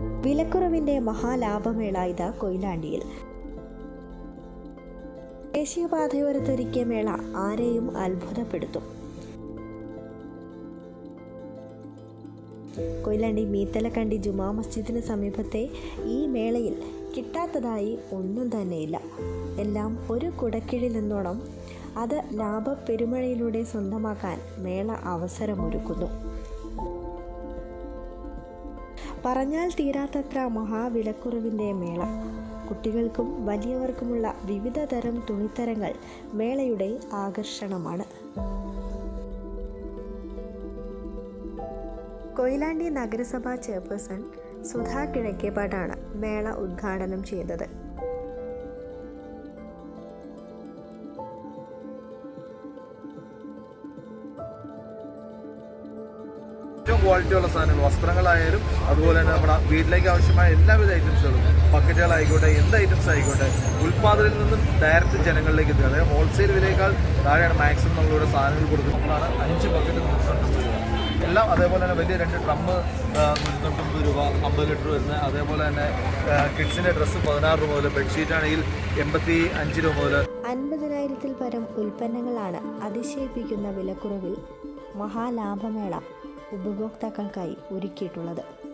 വിലക്കുറവിന്റെ മഹാലാഭമേള ഇത് കൊയിലാണ്ടിയിൽ. ദേശീയപാതയോരത്തൊരുക്കിയ മേള ആരെയും അത്ഭുതപ്പെടുത്തും. കൊയിലാണ്ടി മീത്തലക്കണ്ടി ജുമാ മസ്ജിദിന് സമീപത്തെ ഈ മേളയിൽ കിട്ടാത്തതായി ഒന്നും തന്നെയില്ല. എല്ലാം ഒരു കുടക്കീഴിൽ നിന്നോണം അത് ലാഭപ്പെരുമഴയിലൂടെ സ്വന്തമാക്കാൻ മേള അവസരമൊരുക്കുന്നു. പറഞ്ഞാൽ തീരാത്തത്ര മഹാവിലക്കുറവിന്റെ മേള. കുട്ടികൾക്കും വലിയവർക്കുമുള്ള വിവിധ തരം തുണിത്തരങ്ങൾ മേളയുടെ ആകർഷണമാണ്. കൊയിലാണ്ടി നഗരസഭാ ചെയർപേഴ്സൺ സുധാ കിഴക്കേപ്പാടാണ് മേള ഉദ്ഘാടനം ചെയ്തത്. ഏറ്റവും ക്വാളിറ്റിയുള്ള സാധനങ്ങൾ വസ്ത്രങ്ങളായാലും അതുപോലെ തന്നെ നമ്മുടെ വീട്ടിലേക്ക് ആവശ്യമായ എല്ലാവിധ ഐറ്റംസുകളും പക്കറ്റുകളായിക്കോട്ടെ എന്ത് ഐറ്റംസ് ആയിക്കോട്ടെ ഉൽപ്പാദനത്തിൽ നിന്നും ഡയറക്റ്റ് ജനങ്ങളിലേക്ക് എത്തുക അതായത് ഹോൾസെയിൽ വിലയേക്കാൾ താഴെയാണ് മാക്സിമം നമ്മളിവിടെ സാധനങ്ങൾ കൊടുക്കുന്നതാണ് അഞ്ച് ബക്കറ്റ് നൂറ്റി എല്ലാം അതേപോലെ തന്നെ വലിയ രണ്ട് ഡ്രമ്മ് നൂറ്റമ്പത് രൂപ അമ്പത് ലിറ്റർ വരുന്നത് അതേപോലെ തന്നെ കിഡ്സിന്റെ ഡ്രസ്സ് പതിനാറ് രൂപ മുതൽ ബെഡ്ഷീറ്റ് ആണെങ്കിൽ എൺപത്തി അഞ്ച് രൂപ മുതൽ. അൻപതിനായിരത്തിൽ പരം ഉൽപ്പന്നങ്ങളാണ് അതിശയിപ്പിക്കുന്ന വിലക്കുറവിൽ മഹാലാഭമേള. ഉപഭോക്താക്കൾക്കായി ഒരുക്കിയിട്ടുള്ളത്.